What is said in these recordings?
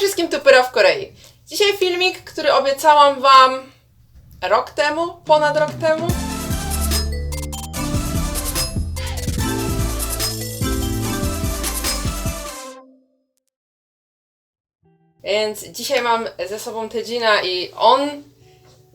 wszystkim Tupera w Korei. Dzisiaj filmik, który obiecałam wam rok temu, ponad rok temu. Więc dzisiaj mam ze sobą Tedzina i on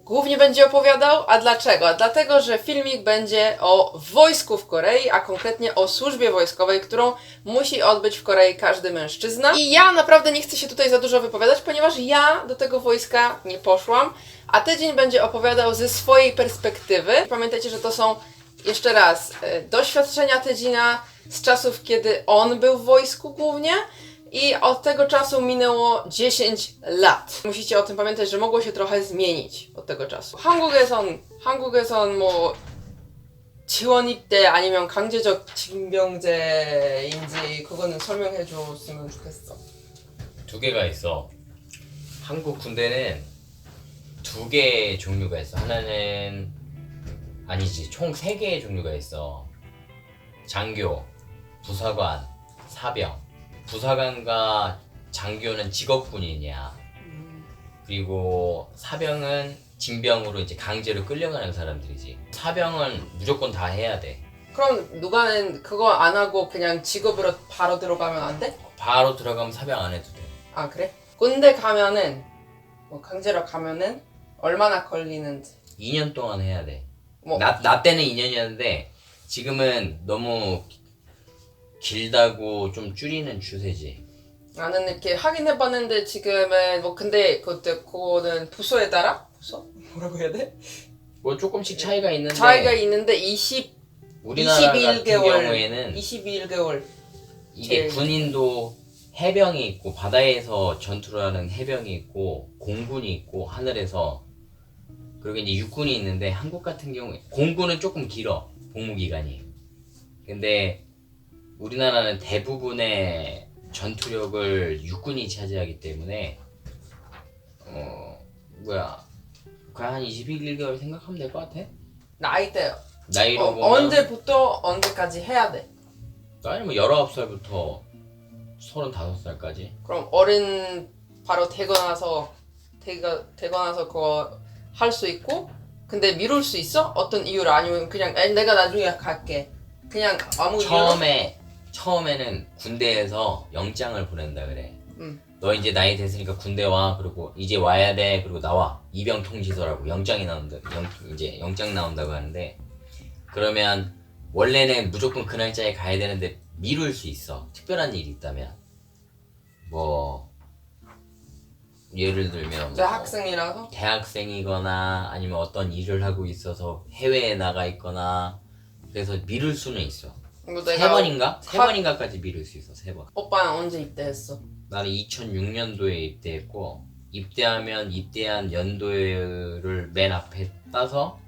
głównie będzie opowiadał. A dlaczego? Dlatego, że filmik będzie o wojsku w Korei, a konkretnie o służbie wojskowej, którą musi odbyć w Korei każdy mężczyzna. I ja naprawdę nie chcę się tutaj za dużo wypowiadać, ponieważ ja do tego wojska nie poszłam, a tydzień będzie opowiadał ze swojej perspektywy. Pamiętajcie, że to są jeszcze raz e, doświadczenia Tedzina z czasów, kiedy on był w wojsku głównie. I od tego czasu minęło 10 lat. Musicie o tym pamiętać, że mogło się trochę zmienić od tego czasu. 한국에선 한국에선 뭐 지원 입대 아니면 강제적 징병제인지 그거는 설명해 줬으면 좋겠어. 두 개가 있어. 한국 군대는 두 개의 종류가 있어. 하나는 아니지 총 세 개의 종류가 있어. 장교, 부사관, 사병. 부사관과 장교는 직업군인이야. 그리고 사병은 징병으로 이제 강제로 끌려가는 사람들이지. 사병은 무조건 다 해야 돼. 그럼 누가는 그거 안 하고 그냥 직업으로 바로 들어가면 안 돼? 바로 들어가면 사병 안 해도 돼. 아 그래? 군대 가면은 뭐 강제로 가면은 얼마나 걸리는지 2년 동안 해야 돼. 뭐 나, 나 때는 2년이었는데 지금은 너무 길다고 좀 줄이는 추세지. 나는 이렇게 확인해 봤는데 지금은 뭐 근데 그때 그거는 부서에 따라 부서 뭐라고 해야 돼? 뭐 조금씩 차이가 있는데 차이가 있는데 20 우리나라 같은 21개월 경우에는 21개월 이게 제일- 군인도 해병이 있고 바다에서 전투를 하는 해병이 있고 공군이 있고 하늘에서 그리고 이제 육군이 있는데 한국 같은 경우에 공군은 조금 길어 복무 기간이 근데 우리나라는 대부분의 전투력을 육군이 차지하기 때문에 어 뭐야 그냥 한 21개월 생각하면 될 것 같아 나이대 나이로 어, 보면 언제부터 언제까지 해야 돼? 나이는 뭐 19살부터 35살까지 그럼 어른 바로 되고 나서 되고, 되고 나서 그거 할 수 있고 근데 미룰 수 있어? 어떤 이유로 아니면 그냥 에, 내가 나중에 갈게 그냥 아무 이유로? 처음에 처음에는 군대에서 영장을 보낸다 그래. 음. 너 이제 나이 됐으니까 군대 와. 그리고 이제 와야 돼. 그리고 나와. 이병 통지서라고 영장이 나온다. 영, 이제 영장 나온다고 하는데 그러면 원래는 무조건 그 날짜에 가야 되는데 미룰 수 있어. 특별한 일이 있다면 뭐 예를 들면 내뭐 학생이라서 대학생이거나 아니면 어떤 일을 하고 있어서 해외에 나가 있거나 그래서 미룰 수는 있어. 뭐세 내가 번인가? 세 학- 번인가까지 미룰 수 있어 세 번. 오빠는 언제 입대했어? 나는 2006년도에 입대했고 입대하면 입대한 연도를 맨 앞에 따서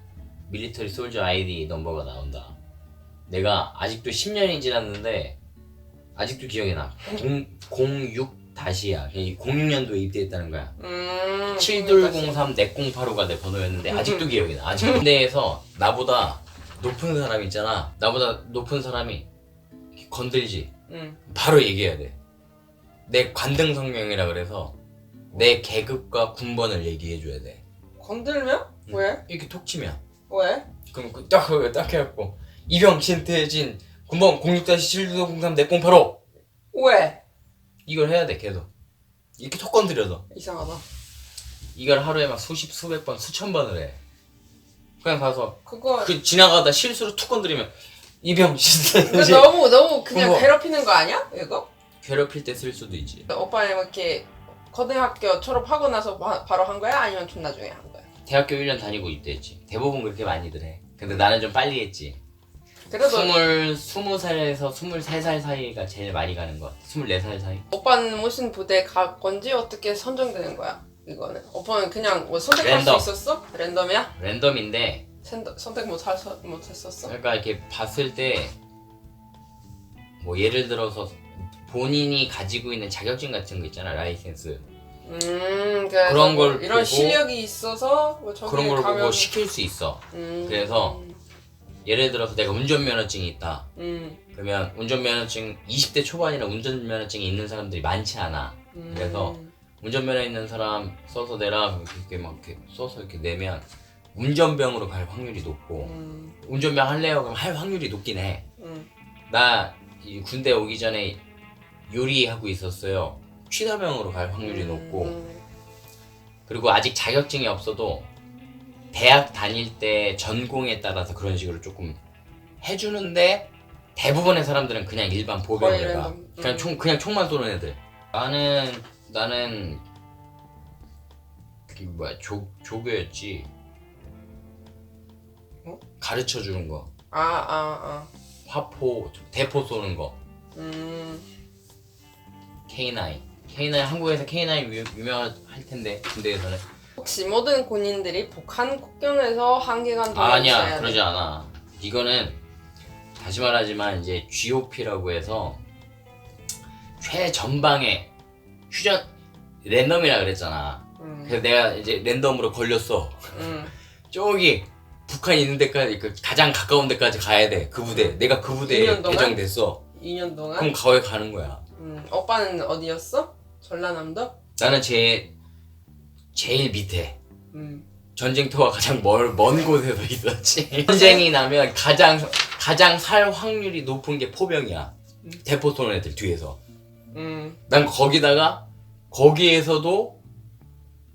밀리터리 솔저 아이디 넘버가 나온다. 내가 아직도 10년이 지났는데 아직도 기억이 나. 06 다시야. 06년도에 입대했다는 거야. 음 7203 넥085가 내 번호였는데 아직도 기억이 나. 아직 군대에서 나보다 높은 사람 있잖아. 나보다 높은 사람이 이렇게 건들지. 음. 바로 얘기해야 돼. 내 관등 성명이라 그래서 내 계급과 군번을 얘기해 줘야 돼. 건들면? 왜? 이렇게 톡 치면 왜? 그럼 그딱 딱 해갖고 이병 신태진 군번 06-7203 넥085 왜? 이걸 해야 돼 계속. 이렇게 톡 건드려서 이상하다 이걸 하루에 막 수십 수백 번 수천 번을 해. 그냥 가서 그거 그 지나가다 실수로 툭 건드리면 이병 그 신태진 너무 너무 그냥 그거- 괴롭히는 거 아니야? 이거? 괴롭힐 때 쓸 수도 있지. 오빠는 이렇게 고등학교 졸업하고 나서 바, 바로 한 거야? 아니면 좀 나중에 한 거야? 대학교 1년 다니고 입대했지. 대부분 그렇게 많이들 해. 근데 나는 좀 빨리 했지. 그래도 스물 스무 살에서 스물 세 살 사이가 제일 많이 가는 것 같아. 스물 네 살 사이. 오빠는 무슨 부대 갈 건지 어떻게 선정되는 거야? 이거는 오빠는 그냥 뭐 선택할 랜덤. 수 있었어? 랜덤이야? 랜덤인데, 선택, 선택 못, 할, 못 했었어? 그러니까 이렇게 봤을 때, 뭐 예를 들어서 본인이 가지고 있는 자격증 같은 거 있잖아, 라이센스. 음 그래서 그런 뭐걸 이런 보고- 실력이 있어서 뭐 저기 그런 걸 가면 보고 시킬 수 있어. 음, 그래서 예를 들어서 내가 운전면허증이 있다. 음, 그러면 운전면허증 20대 초반이라 운전면허증이 있는 사람들이 많지 않아. 음, 그래서 운전면허 있는 사람 써서 내라 이렇게 막 이렇게 써서 이렇게 내면 운전병으로 갈 확률이 높고 음, 운전병 할래요? 그럼 할 확률이 높긴 해. 음. 나 이 군대 오기 전에 요리하고 있었어요. 취사병으로 갈 확률이 높고 음, 그리고 아직 자격증이 없어도 대학 다닐 때 전공에 따라서 그런 식으로 조금 해주는데 대부분의 사람들은 그냥 일반 보병을 가. 그냥 음. 총 그냥 총만 쏘는 애들. 나는 나는 그 뭐야 조 조교였지. 어? 가르쳐 주는 거. 아, 아, 아. 화포 대포 쏘는 거. 음, K9. K9 한국에서 K9 유, 유명할 텐데 군대에서는 혹시 모든 군인들이 북한 국경에서 한 개간 동안 아, 아니야 그러지 돼? 않아. 이거는 다시 말하지만 이제 GOP라고 해서 최전방에 휴전 랜덤이라 그랬잖아. 음, 그래서 내가 이제 랜덤으로 걸렸어. 음, 저기 북한 있는 데까지 그 가장 가까운 데까지 가야 돼. 그 부대. 내가 그 부대에 2년 동안? 배정됐어. 2년 동안. 그럼 거기 가는 거야. 음, 오빠는 어디였어? 전라남도? 나는 제 제일 밑에 음, 전쟁터가 가장 멀, 먼 곳에서 있었지. 전쟁이 나면 가장 가장 살 확률이 높은 게 포병이야. 음. 대포 쏘는 애들 뒤에서. 음, 난 거기다가 거기에서도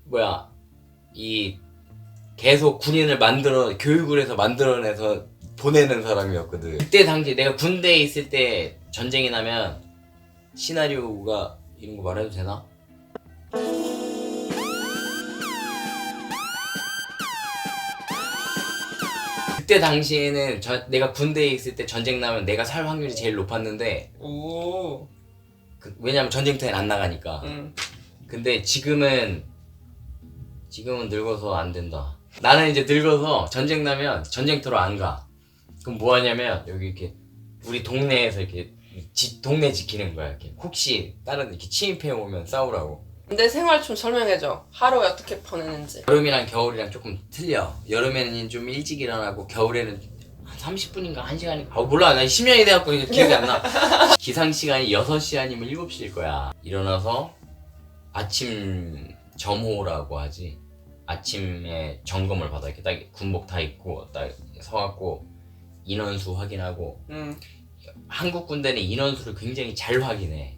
뭐야 이 계속 군인을 만들어 교육을 해서 만들어내서 보내는 사람이었거든. 그때 당시 내가 군대에 있을 때 전쟁이 나면 시나리오가 이런 거 말해도 되나? 그때 당시에는 저- 내가 군대에 있을 때 전쟁 나면 내가 살 확률이 제일 높았는데 오, 그- 왜냐면 전쟁터에 안 나가니까. 음, 근데 지금은 지금은 늙어서 안 된다. 나는 이제 늙어서 전쟁 나면 전쟁터로 안 가. 그럼 뭐 하냐면 여기 이렇게 우리 동네에서 이렇게 지- 동네 지키는 거야. 이렇게 혹시 다른 이렇게 침입해 오면 싸우라고. 내 생활 좀 설명해줘. 하루에 어떻게 보내는지. 여름이랑 겨울이랑 조금 틀려. 여름에는 좀 일찍 일어나고 겨울에는 한 30분인가 1시간인가 아 몰라 나 10년이 돼갖고 이게 기억이 안 나. 기상 시간이 6시 아니면 7시일 거야. 일어나서 아침 점호라고 하지. 아침에 점검을 받아 이렇게 딱 군복 다 입고 딱 서갖고 인원수 확인하고 음, 한국 군대는 인원수를 굉장히 잘 확인해.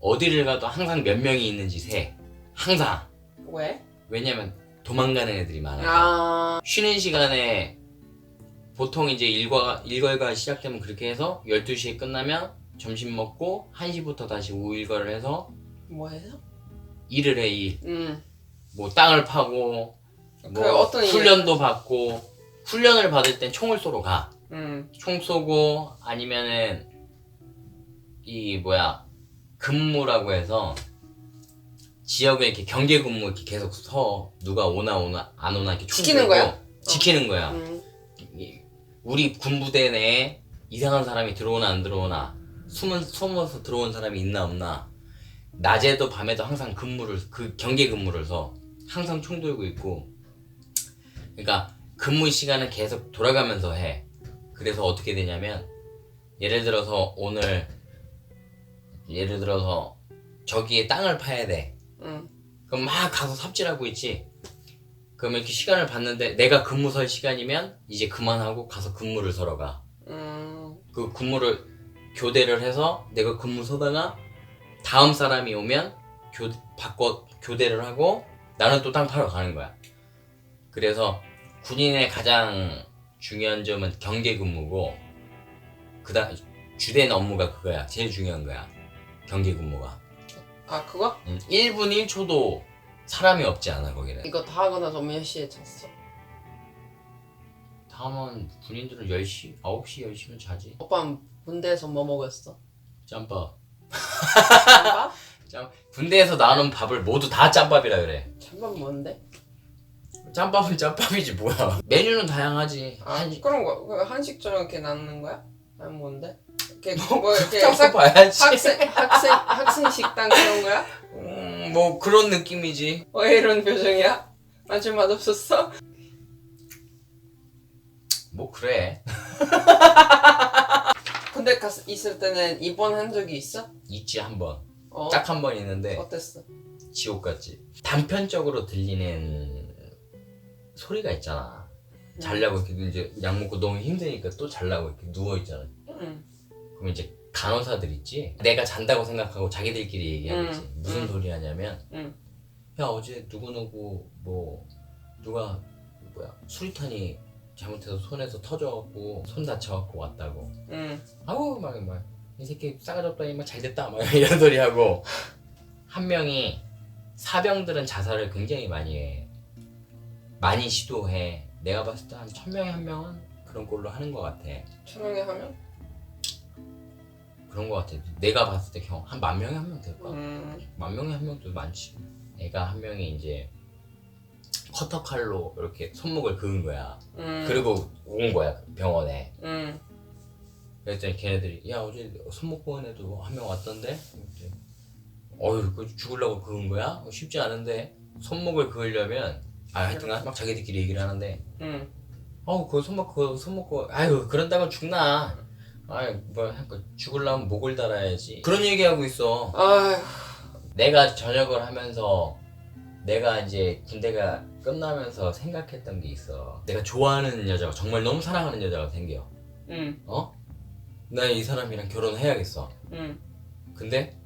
어디를 가도 항상 몇 명이 있는지 세. 항상. 왜? 왜냐면 도망가는 애들이 많아요. 아, 쉬는 시간에 보통 이제 일과 일과가 시작되면 그렇게 해서 12시에 끝나면 점심 먹고 1시부터 다시 오후 일과를 해서 뭐 해서? 일을 해 일. 음, 뭐 땅을 파고 그뭐 어떤 일? 훈련도 받고 훈련을 받을 땐 총을 쏘러 가. 음, 총 쏘고 아니면은 이 뭐야 근무라고 해서 지역에 이렇게 경계 근무 이렇게 계속 서 누가 오나 오나 안 오나 이렇게 총 지키는 들고 거야? 지키는 거야. 음, 이- 우리 군부대 내에 이상한 사람이 들어오나 안 들어오나 숨은 숨어서 들어온 사람이 있나 없나. 낮에도 밤에도 항상 근무를 그 경계 근무를 서 항상 총 들고 있고. 그러니까 근무 시간은 계속 돌아가면서 해. 그래서 어떻게 되냐면 예를 들어서 오늘 예를 들어서 저기에 땅을 파야 돼. 음, 그럼 막 가서 삽질하고 있지. 그러면 이렇게 시간을 봤는데 내가 근무 설 시간이면 이제 그만하고 가서 근무를 서러 가. 음, 그 근무를 교대를 해서 내가 근무 서다가 다음 사람이 오면 교 바꿔 교대를 하고 나는 또 땅 파러 가는 거야. 그래서 군인의 가장 중요한 점은 경계 근무고 그다 주된 업무가 그거야. 제일 중요한 거야. 경계 근무가. 아, 그거? 음, 1분 1초도 사람이 없지 않아 거기는 이거 다 하고 나서 몇 시에 잤어? 다음은 군인들은 10시, 9시, 10시면 자지 오빠는 군대에서 뭐 먹었어? 짬밥? 짬 군대에서 나오는 밥을 모두 다 짬밥이라 그래 찬밥 뭔데? 짬밥은 짬밥이지 뭐야 메뉴는 다양하지 아, 한식 그런 거, 그 한식처럼 이렇게 나누는 거야? 아니, 뭔데? 이렇게 뭐, 이렇게 짬밥 학- 봐야지 학생, 학생, 학생 식당 그런 거야? 음, 뭐 그런 느낌이지 왜 이런 표정이야? 아주 맛없었어? 뭐 그래 군대 갔 있을 때는 입원한 적이 있어? 있지 한 번 어? 딱 한 번 있는데 어땠어? 지옥 같지. 단편적으로 들리는 소리가 있잖아. 잘라고 이렇게 이제 약 먹고 너무 힘드니까 또 잘라고 이렇게 누워 있잖아. 응. 그럼 이제 간호사들 있지. 내가 잔다고 생각하고 자기들끼리 얘기하겠지. 음, 무슨 음. 소리 하냐면, 응. 야 어제 누구 누구 뭐 누가 뭐야 수리탄이 잘못해서 손에서 터져갖고 손 다쳐갖고 왔다고. 응. 아우 막막이 새끼 싸가지 없다 이막 잘 됐다 막 이런 소리 하고 한 명이 사병들은 자살을 굉장히 많이 해 많이 시도해 내가 봤을 때 한 천 명에 한 명은 그런 걸로 하는 것 같아 천명에 하면? 그런 것 같아 내가 봤을 때형한만 명에 한 명 될까 음. 만 명에 한 명도 많지 애가 한 명이 이제 커터 칼로 이렇게 손목을 그은 거야 음. 그리고 온 거야 병원에 음. 그랬더니 걔네들이 야 어제 손목 보은 애도 한 명 왔던데 그랬더니, 어휴 그 죽으려고 그은 거야? 어, 쉽지 않은데 손목을 그으려면 아 하여튼간 막 자기들끼리 얘기를 하는데 음. 어우 그 손목 그 손목 그 아유 그런다고 죽나 아유 뭐그 죽으려면 목을 달아야지 그런 얘기하고 있어 아휴. 내가 전역을 하면서 내가 이제 군대가 끝나면서 생각했던 게 있어 내가 좋아하는 여자가 정말 너무 사랑하는 여자가 생겨 음. 어? 나 이 사람이랑 결혼해야겠어 음. 근데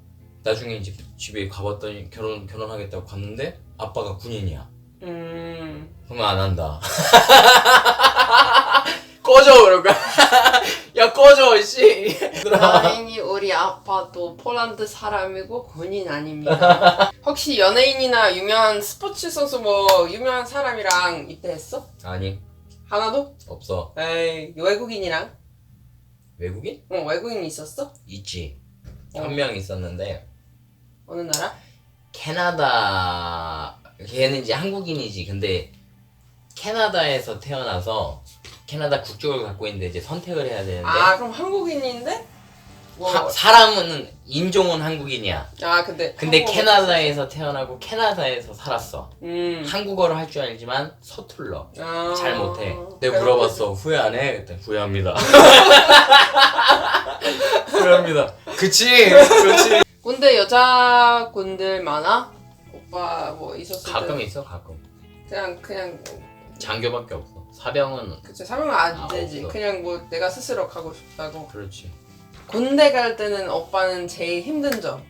나중에 이제 집에 가봤더니 결혼 결혼하겠다고 갔는데 아빠가 군인이야. 음. 그러면 안 한다. 꺼져 그럴까? 야 꺼져 씨. 다행히 우리 아빠도 폴란드 사람이고 군인 아닙니다. 혹시 연예인이나 유명한 스포츠 선수 뭐 유명한 사람이랑 입대했어? 아니 하나도? 없어. 에이 외국인이랑? 외국인? 어 외국인 있었어? 있지. 어. 한명 있었는데 어느 나라? 캐나다 걔는 이제 한국인이지. 근데 캐나다에서 태어나서 캐나다 국적을 갖고 있는데 이제 선택을 해야 되는데 아 그럼 한국인인데? 뭐, 하- 사람은 인종은 한국인이야. 아 근데 근데 한국어 캐나다에서 태어나고 캐나다에서 살았어. 음. 한국어를 할 줄 알지만 서툴러. 아. 잘 못해. 내가 물어봤어. 후회 안 해? 그랬더니 후회합니다. 후회합니다. 그치? 그치? 군대 여자 군들 많아? 오빠 뭐 있었을 가끔 때 있어, 가끔. 그냥 그냥 장교밖에 없어. 사병은 그치 사명은 안 아, 되지. 없어. 그냥 뭐 내가 스스로 가고 싶다고. 그렇지. 군대 갈 때는 오빠는 제일 힘든 점.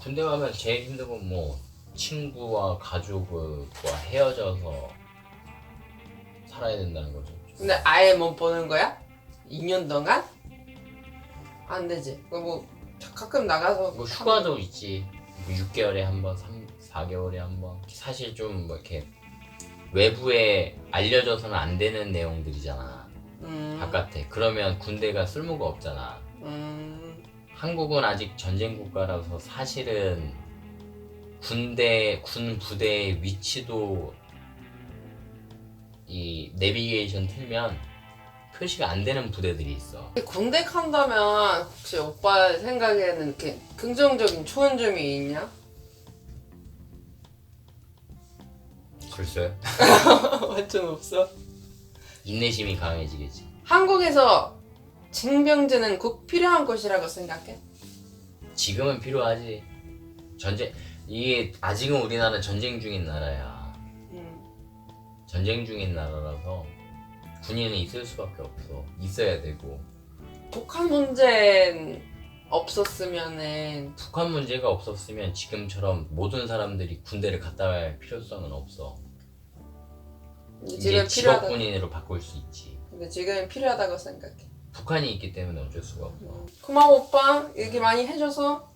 군대 가면 제일 힘든 건 뭐 친구와 가족과 헤어져서 살아야 된다는 거죠. 근데 아예 못 보는 거야? 2년 동안? 안 되지. 뭐 가끔 나가서 뭐 휴가도 있지. 뭐 6개월에 한 번, 3, 4개월에 한 번. 사실 좀 뭐 이렇게 외부에 알려져서는 안 되는 내용들이잖아. 음, 바깥에. 그러면 군대가 쓸모가 없잖아. 음, 한국은 아직 전쟁 국가라서 사실은 군대, 군 부대의 위치도 이 내비게이션 틀면 표시가 안 되는 부대들이 있어. 군대 간다면 혹시 오빠 생각에는 이렇게 긍정적인 좋은 점이 있냐? 글쎄. 완전 없어. 인내심이 강해지겠지. 한국에서 징병제는 꼭 필요한 것이라고 생각해? 지금은 필요하지. 전쟁 이게 아직은 우리나라는 전쟁 중인 나라야. 음, 전쟁 중인 나라라서 군인은 있을 수밖에 없어. 있어야 되고. 북한 문제 없었으면은 북한 문제가 없었으면 지금처럼 모든 사람들이 군대를 갔다 갈 필요성은 없어. 이제 지금 필요하다. 군인으로 바꿀 수 있지. 근데 지금 필요하다고 생각해. 북한이 있기 때문에 어쩔 수가 없어. 고마워 오빠 얘기 많이 해줘서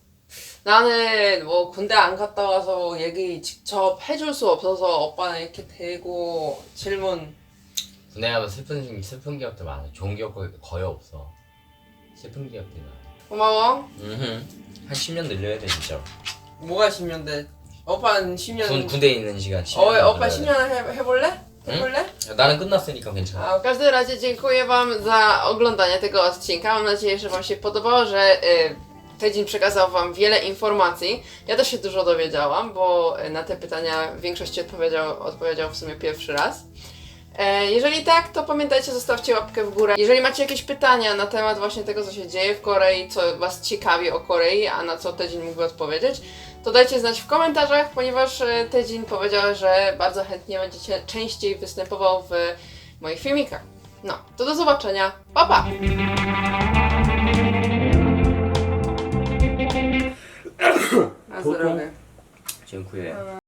나는 뭐 군대 안 갔다 와서 얘기 직접 해줄 수 없어서 오빠는 이렇게 대고 질문 군대 가면 슬픈 슬픈 기억도 많아. 좋은 기억 거의, 거의 없어. 슬픈 기억들이 많아. 고마워. 한 10년 늘려야 돼 진짜. 뭐가 10년 돼? 오빠는 10년 군 군대에 있는 시간 10년. 어, 오빠 10년 해, 해볼래? ogólne? Hmm? Dalej godnasy nikomu. A w każdym razie dziękuję Wam za oglądanie tego odcinka. Mam nadzieję, że Wam się podobało, że y, Tydzień przekazał Wam wiele informacji. Ja też się dużo dowiedziałam, bo y, na te pytania w większości odpowiedział, odpowiedział w sumie pierwszy raz. E, jeżeli tak, to pamiętajcie, zostawcie łapkę w górę. Jeżeli macie jakieś pytania na temat właśnie tego, co się dzieje w Korei, co Was ciekawi o Korei, a na co tydzień mógłby odpowiedzieć, to dajcie znać w komentarzach, ponieważ e, Tedzin powiedział, że bardzo chętnie będziecie częściej występował w moich filmikach. No, to do zobaczenia. Pa, pa! Na zdrowie. Dziękuję.